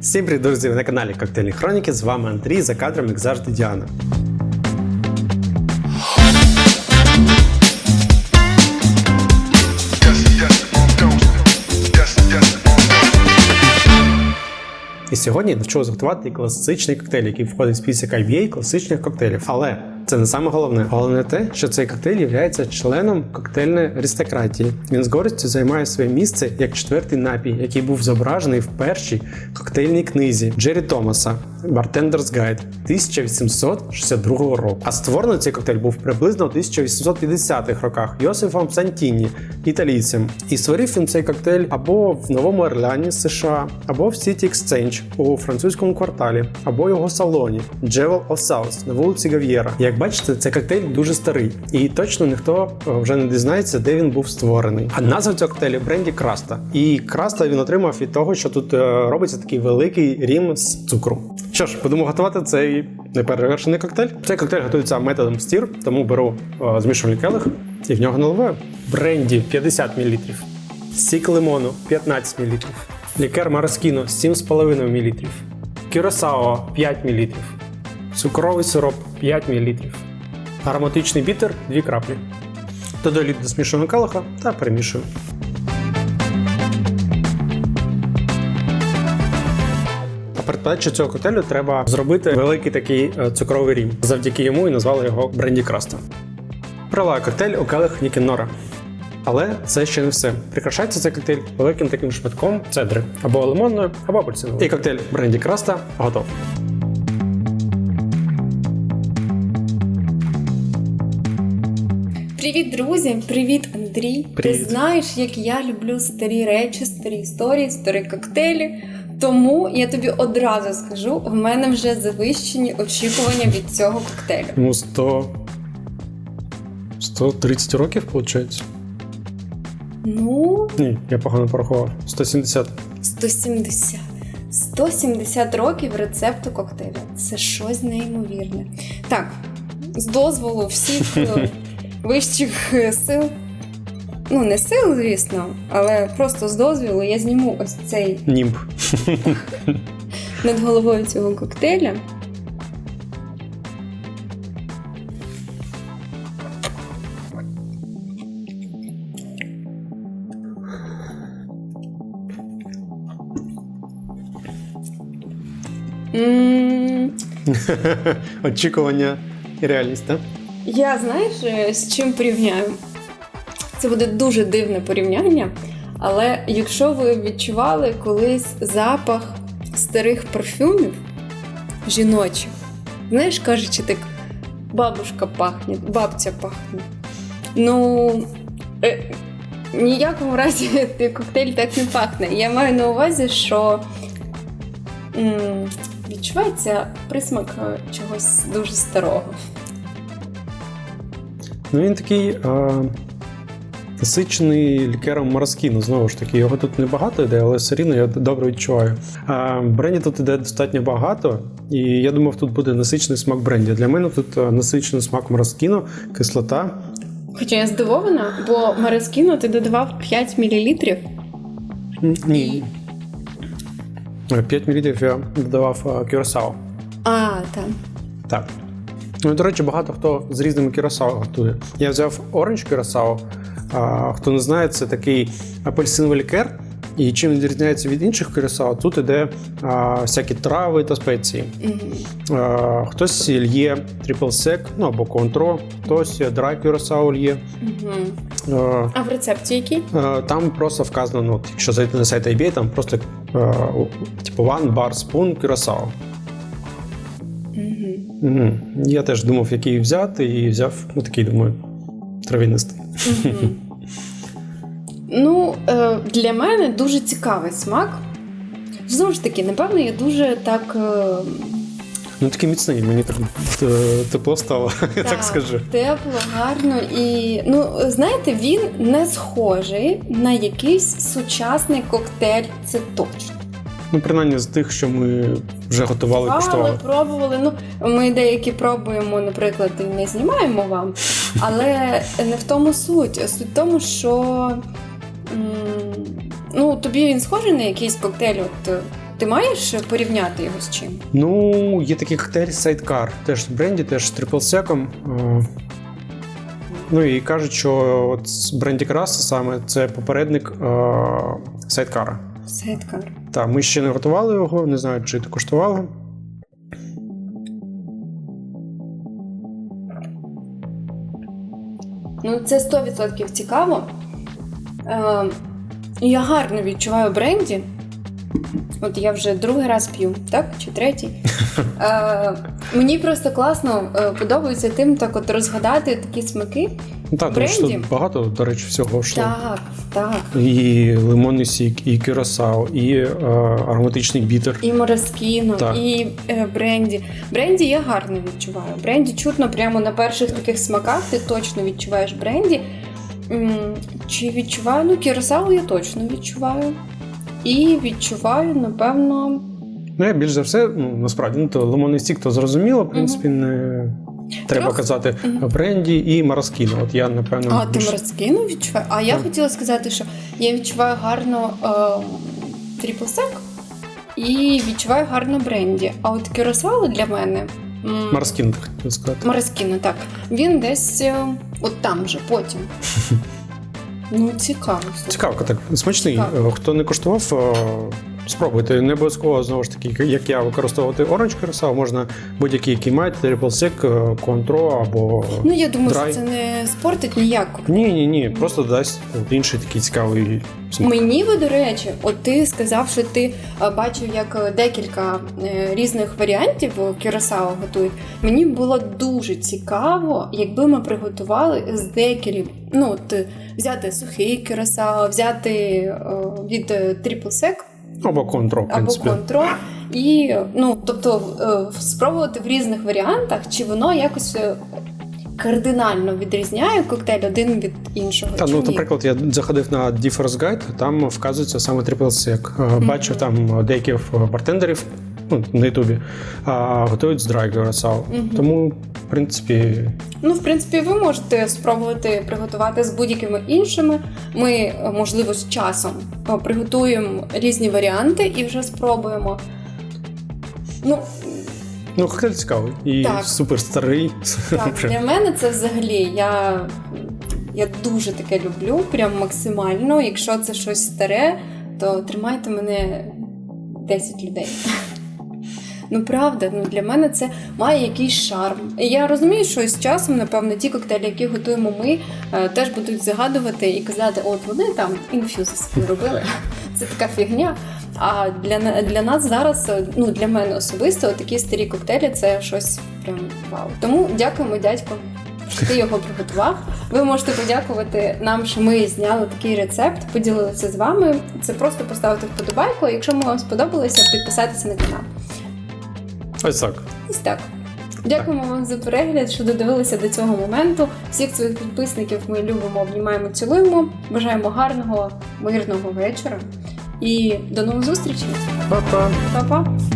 Всім привіт, друзі! Ви на каналі Коктейльні Хроніки. З вами Андрій за кадром, як завжди, Діана. І сьогодні навчу вас готувати класичний коктейль, який входить в список IBA класичних коктейлів. Але це не саме головне. Головне те, що цей коктейль є членом коктейльної аристократії. Він з гордістю займає своє місце як четвертий напій, який був зображений в першій коктейльній книзі Джері Томаса Bartender's Guide 1862 року. А створений цей коктейль був приблизно в 1850-х роках Йосифом Сантіні, італійцем. І створив він цей коктейль або в Новому Орлеані, США, або в City Exchange у французькому кварталі, або його салоні Jewel of South на вулиці Гав'єра. Як бачите, цей коктейль дуже старий, і точно ніхто е, вже не дізнається, де він був створений. А назва цього коктейлю бренді Краста. І Краста він отримав від того, що тут е, робиться такий великий рім з цукру. Що ж, будемо готувати цей неперевершений коктейль. Цей коктейль готується методом стір, тому беру е, змішувальний келих і в нього наливаю. Бренді 50 мл, сік лимону 15 мл, лікер мараскіно 7,5 мл, кюрасао 5 мл, цукровий сироп 5 мл, ароматичний бітер 2 краплі. Додаю до змішаного келиха та перемішую. А перед цього коктейлю треба зробити великий такий е, цукровий рім. Завдяки йому і назвали його бренді Краста. Приливаю коктейль у келих Нікінора. Але це ще не все. Прикрашається цей коктейль великим таким шматком цедри або лимонною, або апельсиновою. І коктейль бренді Краста готов. Привіт, друзі! Привіт, Андрій! Привіт. Ти знаєш, як я люблю старі речі, старі історії, старі коктейлі. Тому я тобі одразу скажу: в мене вже завищені очікування від цього коктейлю. Ну, 100... 130 років, виходить? Ну, Ні, я погано порахував. 170. 170. 170 років рецепту коктейля. Це щось неймовірне. Так, з дозволу всіх вищих е, сил. Ну, не сил, звісно, але просто з дозволу я зніму ось цей Німб. над головою цього коктейля. Очікування і реальність, так? Я знаєш, е, з чим порівняю? Це буде дуже дивне порівняння, але якщо ви відчували колись запах старих парфюмів жіночих, знаєш, кажучи так, бабушка пахне, бабця пахне. Ну, е, ніякому разі коктейль так не пахне. Я маю на увазі, що м, відчувається присмак е, чогось дуже старого. Ну він такий е, насичений лікером мараскіну. Знову ж таки, його тут небагато йде, але все рівно я добре відчуваю. Е, бренді тут іде достатньо багато, і я думав, тут буде насичений смак бренді. Для мене тут е, насичений смак мараскіну, кислота. Хоча я здивована, бо Марескіно ти додавав 5 мл. Ні. 5 мл я додавав кюрасао. А, так. Так. Ну, до речі, багато хто з різними кюрасао готує. Я взяв оранж кюрасао. А, хто не знає, це такий апельсиновий лікер. І чим відрізняється від інших кюрасао, тут іде а, всякі трави та спеції. А, хтось льє трипл сек, ну або контро, хтось драй кюрасао льє. Угу. А, А в рецепті який? а, там просто вказано, ну, якщо зайти на сайт IBA, там просто а, типу one bar spoon кюрасао. Угу. Я теж думав, який взяти, і взяв, ну такий, думаю, трав'янистий. Ну, е, для мене дуже цікавий смак. Знову ж таки, напевно, я дуже так. е, Ну такий міцний, мені так е, тепло стало, я так скажу. Тепло, гарно і ну знаєте, він не схожий на якийсь сучасний коктейль. Це точно. Ну, принаймні з тих, що ми вже готували, Пробували, куштували. пробували. Ну, ми деякі пробуємо, наприклад, і не знімаємо вам. Але не в тому суть. Суть в тому, що ну, тобі він схожий на якийсь коктейль, от Ти маєш порівняти його з чим? Ну, є такий коктейль Sidecar, теж в бренді, теж з трипл секом. Е, Ну і кажуть, що от бренді Краса саме це попередник е, сайдкара. Сайдкар. Так, ми ще не готували його, не знаю, чи ти коштувала. Ну, це 100% цікаво. Е, я гарно відчуваю бренді. От я вже другий раз п'ю, так? Чи третій. Е, мені просто класно е, подобається тим, так от розгадати такі смаки. Ну так, тому що тут багато, до речі, всього йшло. Так, так. І лимонний сік, і кюрасао, і е, ароматичний бітер. І мороскіно, Так. і е, бренді. Бренді я гарно відчуваю. Бренді чутно прямо на перших таких смаках ти точно відчуваєш бренді. Чи відчуваю? Ну, кіросаву я точно відчуваю. І відчуваю, напевно. Ну, я більш за все, ну насправді, ну то лимонний сік, то зрозуміло, в принципі, не треба Трохи. казати бренді і мараскіно. От я, напевно, А, ти більш- мороскіно відчуваю? А я Так. хотіла сказати, що я відчуваю гарно трипл сек і відчуваю гарно бренді. А от кіросало для мене. м, мараскіно, так хотів сказати. Мороскіно, так. Він десь е, от там же, потім. Ну, цікаво. Цікаво, так смачний. Цікаво. Хто не коштував, е, спробуйте. Не обов'язково знову ж таки, як я використовувати оранж кюрасао, можна будь-який, який маєте, трипл сек, контро або. Ну, я думаю, Драй. що це не спортить ніяк. Ні, ні, ні, просто дасть інший такий цікавий смак. Мені ви, до речі, от ти сказав, що ти е, бачив, як е, декілька е, різних варіантів кюрасао готують. Мені було дуже цікаво, якби ми приготували з декілів. Ну, от е, взяти сухий кюрасао, взяти е, від Triple Sec Або контро, в або контро. І ну, тобто е, спробувати в різних варіантах, чи воно якось е, кардинально відрізняє коктейль один від іншого. Та, ну, ні? наприклад, я заходив на Differ's Guide, там вказується саме трипл сек. Бачив там деяких бартендерів ну, на Ютубі, а, готують з драй кюрасао. Мгм. Тому, в принципі, Ну, в принципі, ви можете спробувати приготувати з будь-якими іншими. Ми, е, можливо, з часом е, приготуємо різні варіанти і вже спробуємо. Ну, ну, коктейль цікавий і Так. супер старий. так, для мене це взагалі я, я дуже таке люблю, прям максимально. Якщо це щось старе, то тримайте мене 10 людей. Ну, правда, ну для мене це має якийсь шарм. І я розумію, що з часом, напевно, ті коктейлі, які готуємо ми, е, теж будуть загадувати і казати, от вони там інфюзи собі робили. Це така фігня. А для, для нас зараз, е, ну для мене особисто, такі старі коктейлі це щось прям вау. Тому дякуємо, дядько, що ти його приготував. Ви можете подякувати нам, що ми зняли такий рецепт, поділилися з вами. Це просто поставити вподобайку. Якщо ми вам сподобалося, підписатися на канал. Ось так. Ось так. Дякуємо вам за перегляд, що додивилися до цього моменту. Всіх своїх підписників ми любимо, обнімаємо, цілуємо. Бажаємо гарного, мирного вечора. І до нових зустрічей. Па-па. Па-па!